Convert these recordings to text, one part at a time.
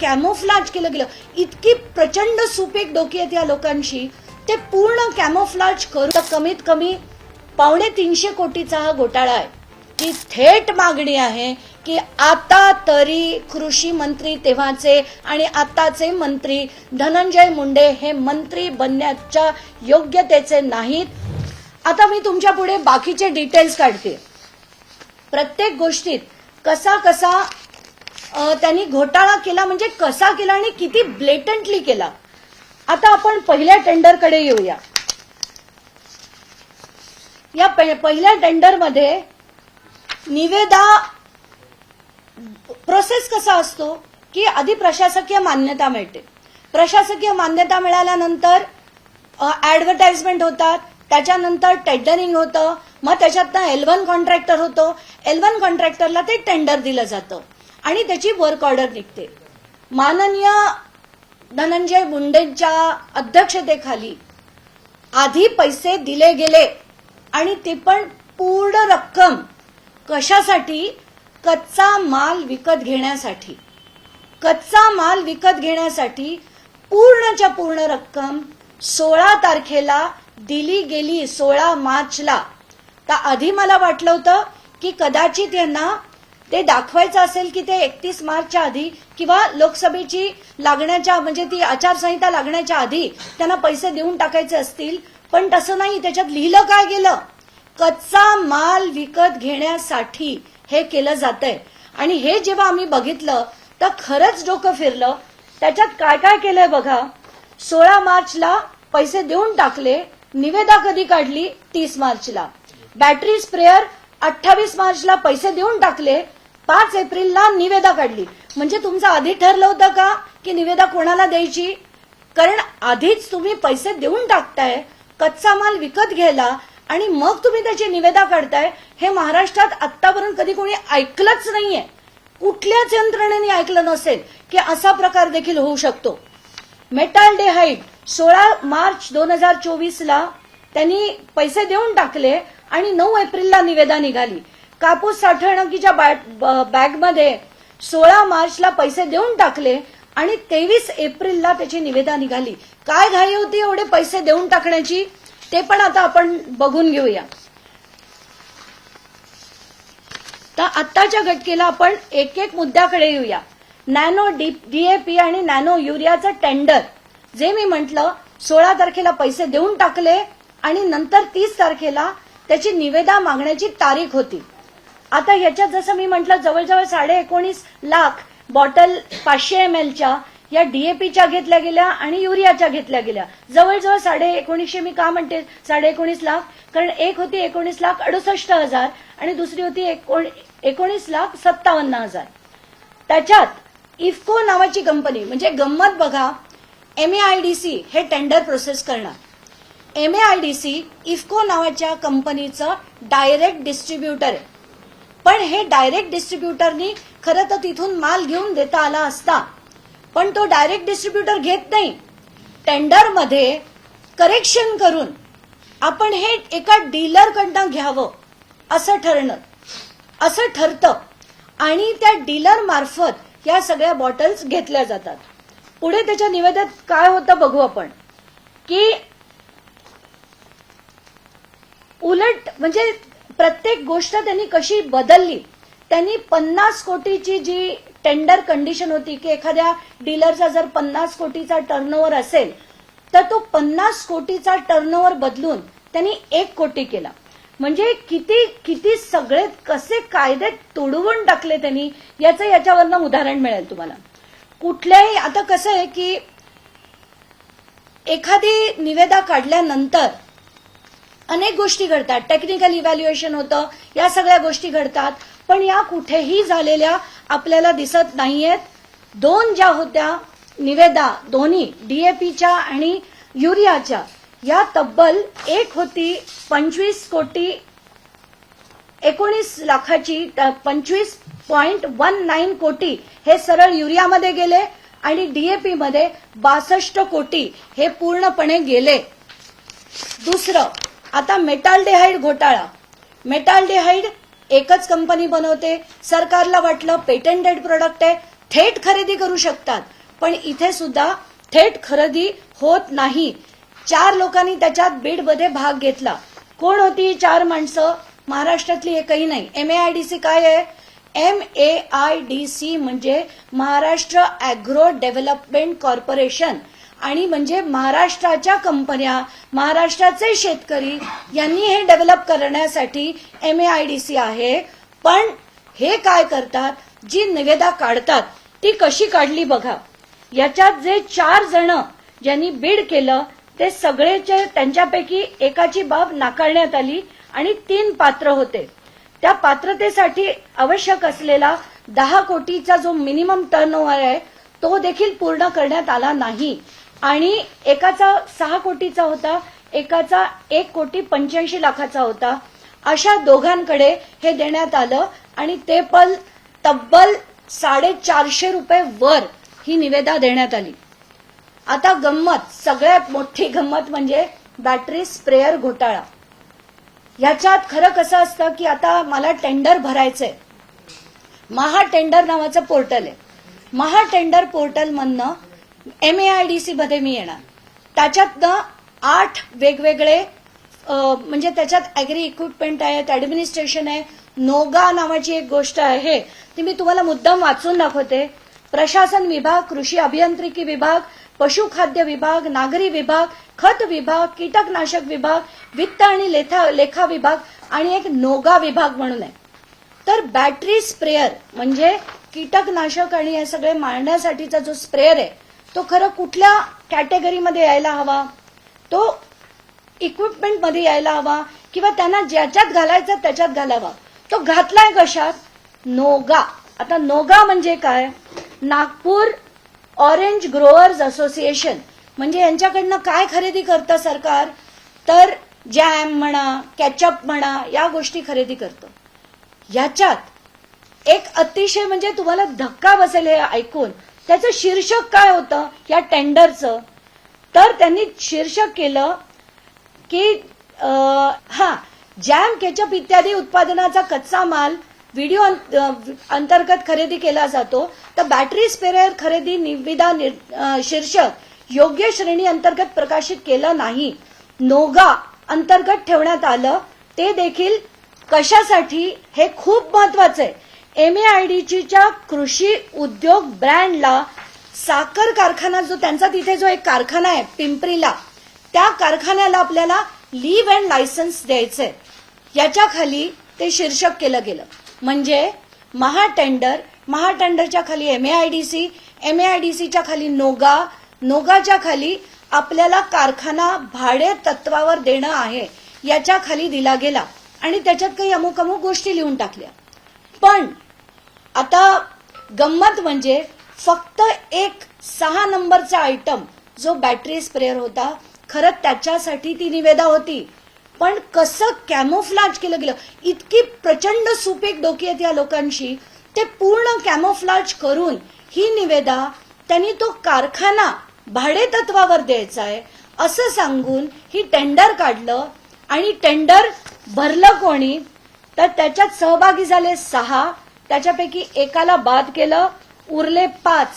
Camouflage केलं गेलं. इतकी प्रचंड सुपीक डोकी आहेत या लोकांची. ते पूर्ण कॅमोफ्लाज करून कमीत कमी पावणे तीनशे कोटीचा हा घोटाळा आहे. ही थेट मागणी आहे की आता तरी कृषी मंत्री तेव्हाचे आणि आताचे मंत्री धनंजय मुंडे हे मंत्री बनण्याच्या योग्यतेचे नाहीत. आता मी तुमच्यापुढे बाकीचे डिटेल्स काढते. प्रत्येक गोष्टीत कसा कसा त्यांनी घोटाळा केला म्हणजे कसा केला आणि किती ब्लेटंटली केला? आता आपण पहिल्या टेंडरकडे येऊया. या पहिल्या टेंडरमध्ये निवेदा प्रोसेस कसा असतो? की आधी प्रशासकीय मान्यता मिळते. प्रशासकीय मान्यता मिळाल्यानंतर ऍडव्हर्टाइजमेंट होतात. त्याच्यानंतर टेंडरिंग होतं. मग त्याच्यातनं एल वन कॉन्ट्रॅक्टर होतो. एल वन कॉन्ट्रॅक्टरला ते टेंडर दिलं जातं. आणि त्याची वर्क ऑर्डर निघते. माननीय धनंजय मुंडेंच्या अध्यक्षतेखाली आधी पैसे दिले गेले आणि ते पण पूर्ण रक्कम कशासाठी? कच्चा माल विकत घेण्यासाठी. कच्चा माल विकत घेण्यासाठी पूर्णच्या पूर्ण रक्कम सोळा तारखेला दिली गेली सोळा मार्चला. तर आधी मला वाटलं होतं की कदाचित यांना ते दाखवायचं असेल की ते एकतीस मार्चच्या आधी किंवा लोकसभेची लागण्याच्या म्हणजे ती आचारसंहिता लागण्याच्या आधी त्यांना पैसे देऊन टाकायचे असतील. पण तसं नाही त्याच्यात लिहिलं काय गेलं? कच्चा माल विकत घेण्यासाठी हे केलं जातंय. आणि हे जेव्हा आम्ही बघितलं तर खरंच डोकं फिरलं. त्याच्यात काय काय केलंय बघा? सोळा मार्चला पैसे देऊन टाकले निवेदा कधी काढली? तीस मार्चला. बॅटरी स्प्रेअर अठ्ठावीस मार्चला पैसे देऊन टाकले पाच एप्रिलला निवेदा काढली. म्हणजे तुमचं आधी ठरलं होतं का की निवेदा कोणाला द्यायची? कारण आधीच तुम्ही पैसे देऊन टाकताय कच्चा माल विकत घ्यायला आणि मग तुम्ही त्याची निवेदा काढताय हे महाराष्ट्रात आतापर्यंत कधी कोणी ऐकलंच नाहीये. कुठल्याच यंत्रणेने ऐकलं नसेल की असा प्रकार देखील होऊ शकतो. मेटाल डेहाइट सोळा मार्च दोन हजार चोवीसला त्यांनी पैसे देऊन टाकले आणि नऊ एप्रिलला निवेदा निघाली. कापूस साठवणुकीच्या बॅगमध्ये सोळा मार्चला पैसे देऊन टाकले आणि तेवीस एप्रिलला त्याची निवेदा निघाली. काय घाई होती एवढे पैसे देऊन टाकण्याची? ते पण आता आपण बघून घेऊया. तर आत्ताच्या घटकेला आपण एक एक मुद्द्याकडे येऊया. नॅनो डी डीएपी आणि नॅनो युरियाचं टेंडर. जे मी म्हटलं सोळा तारखेला पैसे देऊन टाकले आणि नंतर तीस तारखेला त्याची निवेदा मागण्याची तारीख होती. आता ह्याच्यात जसं मी म्हटलं जवळजवळ साडे एकोणीस लाख बॉटल पाचशे एम एलच्या या डीएपीच्या घेतल्या गेल्या आणि युरियाच्या घेतल्या गेल्या. जवळजवळ साडे एकोणीसशे मी का म्हणते? साडे एकोणीस लाख. कारण एक होती एकोणीस लाख अडुसष्ट हजार आणि दुसरी होती एकोणीस लाख सत्तावन्न हजार. त्याच्यात इफको नावाची कंपनी म्हणजे गंमत बघा एमएआयडीसी हे टेंडर प्रोसेस करणार. एमएआयडीसी इफको नावाच्या कंपनीचं डायरेक्ट डिस्ट्रीब्युटर आहे. पण हे डायरेक्ट डिस्ट्रीब्युटरनी खरं तर तिथून माल घेऊन देता आला असता. पण तो डायरेक्ट डिस्ट्रीब्युटर घेत नाही. टेंडरमध्ये करेक्शन करून आपण हे एका डीलरकडनं घ्यावं असं ठरणं असं ठरतं. आणि त्या डीलर मार्फत या सगळ्या बॉटल्स घेतल्या जातात. पुढे त्याच्या निवेदनात काय होतं बघू आपण. की उलट म्हणजे प्रत्येक गोष्ट त्यांनी कशी बदलली? त्यांनी पन्नास कोटीची जी टेंडर कंडिशन होती की एखाद्या डीलरचा जर पन्नास कोटीचा टर्नओव्हर असेल तर तो पन्नास कोटीचा टर्नओव्हर बदलून त्यांनी एक कोटी केला. म्हणजे किती किती सगळे कसे कायदे तोडवून टाकले त्यांनी याचं याच्यावरनं उदाहरण मिळेल तुम्हाला. कुठल्याही आता कसं आहे की एखादी निवेदा काढल्यानंतर अनेक गोष्टी घडतात. टेक्निकल इव्हॅल्युएशन होतं या सगळ्या गोष्टी घडतात. पण या कुठेही झालेल्या आपल्याला दिसत नाहीयेत. दोन ज्या होत्या निवेदा दोन्ही डीएपीच्या आणि युरियाच्या या तब्बल एक होती पंचवीस कोटी एकोणीस लाखाची पंचवीस पॉइंट वन नाईन कोटी हे सरळ युरियामध्ये गेले आणि डीएपी मध्ये बासष्ट कोटी हे पूर्णपणे गेले. दुसरं आता मेटालडेहाईड घोटाळा. मेटालडेहाईड एकच कंपनी बनवते. सरकारला वाटलं पेटंटेड प्रोडक्ट आहे. थेट खरेदी करू शकतात. पण इथे सुद्धा थेट खरेदी होत नाही. चार लोकांनी त्याच्यात बीडमध्ये भाग घेतला. कोण होती चार माणसं? महाराष्ट्रातली एकही नाही. M A I D C काय आहे? M A I D C म्हणजे महाराष्ट्र अॅग्रो डेव्हलपमेंट कॉर्पोरेशन आणि म्हणजे महाराष्ट्राच्या कंपन्या महाराष्ट्राचे शेतकरी यांनी हे डेव्हलप करण्यासाठी M A I D C आहे. पण हे काय करतात? जी निवेदा काढतात ती कशी काढली बघा. याच्यात जे चार जण ज्यांनी बीड केलं ते सगळेचे त्यांच्यापैकी एकाची बाब नाकारण्यात आली आणि तीन पात्र होते. त्या पात्रतेसाठी आवश्यक असलेला दहा कोटीचा जो मिनिमम टर्न आहे तो देखील पूर्ण करण्यात आला नाही. आणि एकाचा सहा कोटीचा होता एकाचा एक कोटी पंच्याऐंशी लाखाचा होता. अशा दोघांकडे हे देण्यात आलं आणि ते पण तब्बल साडेचारशे रुपये वर ही निवेदा देण्यात आली. आता गंमत सगळ्यात मोठी गंमत म्हणजे बॅटरी स्प्रेअर घोटाळा. ह्याच्यात खरं कसं असतं की आता मला टेंडर भरायचंय. महा टेंडर नावाचं पोर्टल आहे. Maha tender portal M A I D C मध्ये मी येणार. त्याच्यातनं आठ वेगवेगळे म्हणजे त्याच्यात अॅग्री इक्विपमेंट आहेत ऍडमिनिस्ट्रेशन आहे. नोगा नावाची एक गोष्ट आहे ती मी तुम्हाला मुद्दाम वाचून दाखवते. प्रशासन विभाग कृषी अभियांत्रिकी विभाग पशुखाद्य विभाग नागरी विभाग खत विभाग कीटकनाशक विभाग वित्त आणि लेखा लेखा विभाग आणि एक नोगा विभाग म्हणून आहे. तर बॅटरी स्प्रेअर म्हणजे कीटकनाशक आणि हे सगळे मारण्यासाठीचा जो स्प्रेअर आहे तो खरं कुठल्या कॅटेगरीमध्ये यायला हवा? तो इक्विपमेंटमध्ये यायला हवा किंवा त्यांना ज्याच्यात घालायचा त्याच्यात घालावा? तो घातलाय कशात? नोगा. आता नोगा म्हणजे काय? नागपूर ऑरेंज ग्रोअर्स असोसिएशन म्हणजे यांच्याकडनं काय खरेदी करतं सरकार? तर जॅम म्हणा कॅचअप म्हणा या गोष्टी खरेदी करतं. याच्यात एक अतिशय म्हणजे तुम्हाला धक्का बसेल हे ऐकून. त्याचं शीर्षक काय होतं? या टेंडरचं. तर त्यांनी शीर्षक केलं की हा जॅम केचप इत्यादी उत्पादनाचा कच्चा माल व्हिडिओ अंत- अंतर्गत खरेदी केला जातो. तर बॅटरी स्पेअर खरेदी निविदा निर- शीर्षक योग्य श्रेणी अंतर्गत प्रकाशित केलं नाही. नोगा अंतर्गत ठेवण्यात आलं. ते देखील कशासाठी? हे खूप महत्वाचं आहे. एम ए आय कृषी उद्योग ब्रँडला साखर कारखाना जो त्यांचा तिथे जो एक कारखाना आहे पिंपरीला त्या कारखान्याला आपल्याला लीव्ह अँड लायसन्स द्यायचंय याच्या खाली ते शीर्षक केलं गेलं. म्हणजे महाटेंडर महाटेंडरच्या खाली M A I D C M A I D सीच्या खाली नोगा नोगाच्या खाली आपल्याला कारखाना भाडे तत्वावर देणं आहे याच्या खाली दिला गेला. आणि त्याच्यात काही अमुक अमुक गोष्टी लिहून टाकल्या. पण आता गंमत म्हणजे फक्त एक सहा नंबरचा आयटम जो बॅटरी स्प्रेअर होता खरं त्याच्यासाठी ती निवेदा होती. पण कसं कॅमोफ्लाज केलं गेलं? इतकी प्रचंड सुपीक डोकी आहेत या लोकांशी. ते पूर्ण कॅमोफ्लाज करून ही निवेदा त्यांनी तो कारखाना भाडे तत्वावर द्यायचा आहे असं सांगून ही टेंडर काढलं. आणि टेंडर भरलं कोणी तर त्याच्यात सहभागी झाले सहा. त्याच्यापैकी एकाला बाद केलं उरले पाच.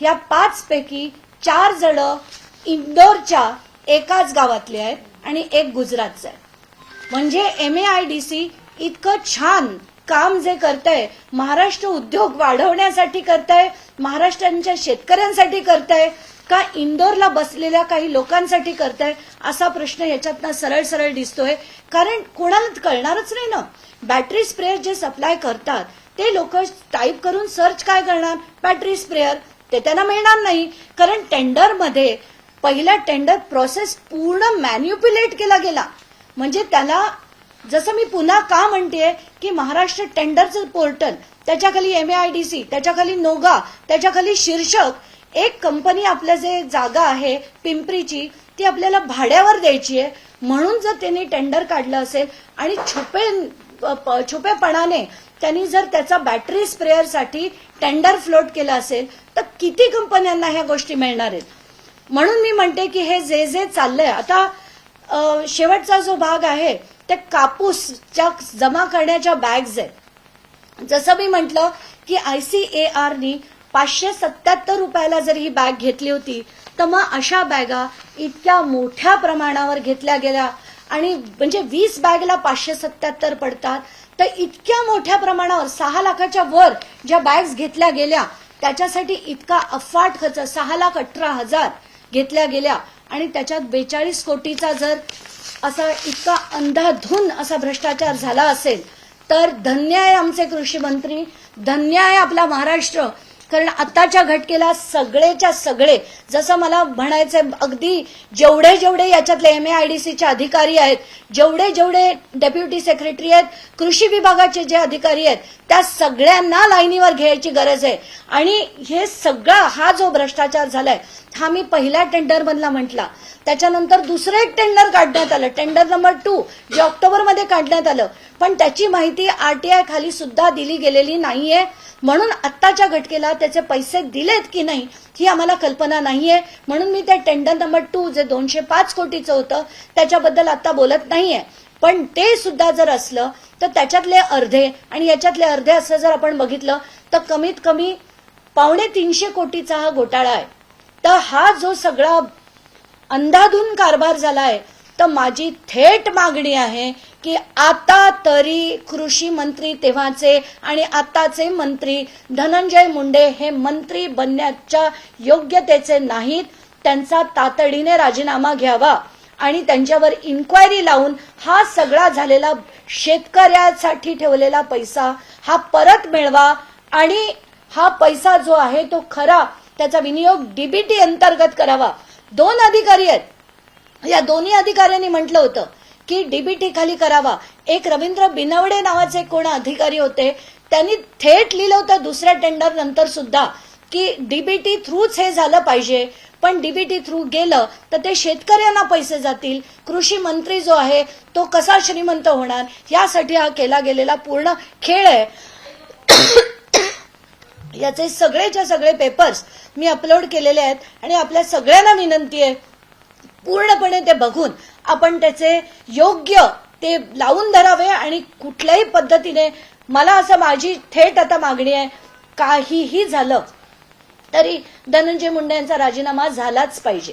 या पाच पैकी चार जण इंदोरच्या एकाच गावातले आहेत आणि एक गुजरातचं आहे. म्हणजे M A I D C इतकं छान काम जे करतंय महाराष्ट्र उद्योग वाढवण्यासाठी करताय महाराष्ट्रांच्या शेतकऱ्यांसाठी करताय का इंदोरला बसलेल्या काही लोकांसाठी करताय असा प्रश्न याच्यातनं सरळ सरळ दिसतोय. कारण कोणाला कळणारच नाही ना. बॅटरी स्प्रेअर जे सप्लाय करतात ते लोक टाईप करून सर्च काय करणार? बॅटरी स्प्रेअर ते त्यांना मिळणार नाही. कारण टेंडरमध्ये पहिला टेंडर प्रोसेस पूर्ण मॅन्युप्युलेट केला गेला. म्हणजे त्याला जसं मी पुन्हा का म्हणते की महाराष्ट्र टेंडरचं पोर्टल त्याच्याखाली M A I D C त्याच्याखाली नोगा त्याच्याखाली शीर्षक एक कंपनी आपल्या जे जागा आहे पिंपरीची ती आपल्याला भाड्यावर द्यायची आहे म्हणून जर त्यांनी टेंडर काढलं असेल आणि छुपे छुपेपणाने त्यांनी जर त्याचा बॅटरी स्प्रेअरसाठी टेंडर फ्लोट केला असेल तर किती कंपन्यांना ह्या गोष्टी मिळणार आहेत? म्हणून मी म्हणते की हे जे जे चाललंय आता शेवटचा जो भाग आहे ते कापूसच्या जमा करण्याच्या बॅग्स आहेत. जसं मी म्हटलं की आयसीएआरनी पाचशे सत्याहत्तर रुपयाला जर ही बॅग घेतली होती तर मग अशा बॅगा इतक्या मोठ्या प्रमाणावर घेतल्या गेल्या. आणि म्हणजे वीस बॅगला पाचशे सत्याहत्तर पडतात. तर इतक्या मोठ्या प्रमाणावर सहा लाखाच्या वर ज्या बॅग्स घेतल्या गेल्या त्याच्यासाठी इतका अफाट खर्च सहा लाख अठरा हजार घेतल्या गेल्या. आणि त्याच्यात बेचाळीस कोटीचा जर असा इतका अंधाधुन असा भ्रष्टाचार झाला असेल तर धन्य आहे आमचे कृषी मंत्री. धन्य आहे आपला महाराष्ट्र. कारण आताच्या घटकेला सगळेच्या सगळे जसं मला म्हणायचं अगदी जेवढे जेवढे याच्यातले एम आय डी सीचे अधिकारी आहेत जेवढे जेवढे डेप्युटी सेक्रेटरी आहेत कृषी विभागाचे जे अधिकारी आहेत त्या सगळ्यांना लाईनीवर घ्यायची गरज आहे. आणि हे सगळा हा जो भ्रष्टाचार झालाय हा मी पहिल्या टेंडरमधला म्हटला. त्याच्यानंतर दुसरं एक टेंडर काढण्यात आलं. टेंडर नंबर टू जे ऑक्टोबरमध्ये काढण्यात आलं. पण त्याची माहिती आरटीआय खाली सुद्धा दिली गेलेली नाहीये. म्हणून आत्ताच्या घटकेला त्याचे पैसे दिलेत की नाही ही आम्हाला कल्पना नाहीये. म्हणून मी ते टेंडर नंबर टू जे दोनशे पाच कोटीचं होतं त्याच्याबद्दल आता बोलत नाहीये. पण ते सुद्धा जर असलं तर त्याच्यातले अर्धे आणि याच्यातले अर्धे असं जर आपण बघितलं तर कमीत कमी पावणे तीनशे कोटीचा हा घोटाळा आहे. तर हा जो सगळा अंधाधुन कारभार झालाय तर माझी थेट मागणी आहे की आता तरी कृषी मंत्री तेव्हाचे आणि आताचे मंत्री धनंजय मुंडे हे मंत्री बनण्याच्या योग्यतेचे नाहीत त्यांचा तातडीने राजीनामा घ्यावा आणि त्यांच्यावर इन्क्वायरी लावून हा सगळा झालेला शेतकऱ्यासाठी ठेवलेला पैसा हा परत मिळवा आणि हा पैसा जो आहे तो खरा त्याचा विनियोग डीबीटी अंतर्गत करावा. दोन अधिकारी आहेत. या दोन्ही अधिकाऱ्यांनी म्हटलं होतं की डीबीटी खाली करावा. एक रवींद्र बिनवडे नावाचे कोण अधिकारी होते त्यांनी थेट लिहिलं होतं दुसऱ्या टेंडर नंतर सुद्धा की डीबीटी थ्रूच हे झालं पाहिजे. पण डीबीटी थ्रू गेलं तर ते शेतकऱ्यांना पैसे जातील. कृषी मंत्री जो आहे तो कसा श्रीमंत होणार? यासाठी हा केला गेलेला पूर्ण खेळ आहे. याचे सगळेच्या सगळे पेपर्स मी अपलोड केलेले आहेत आणि आपल्या सगळ्यांना विनंती आहे पूर्णपणे ते बघून आपण त्याचे योग्य ते लावून धरावे आणि कुठल्याही पद्धतीने मला असं माझी थेट आता मागणी आहे काहीही झालं तरी धनंजय मुंडे यांचा राजीनामा झालाच पाहिजे.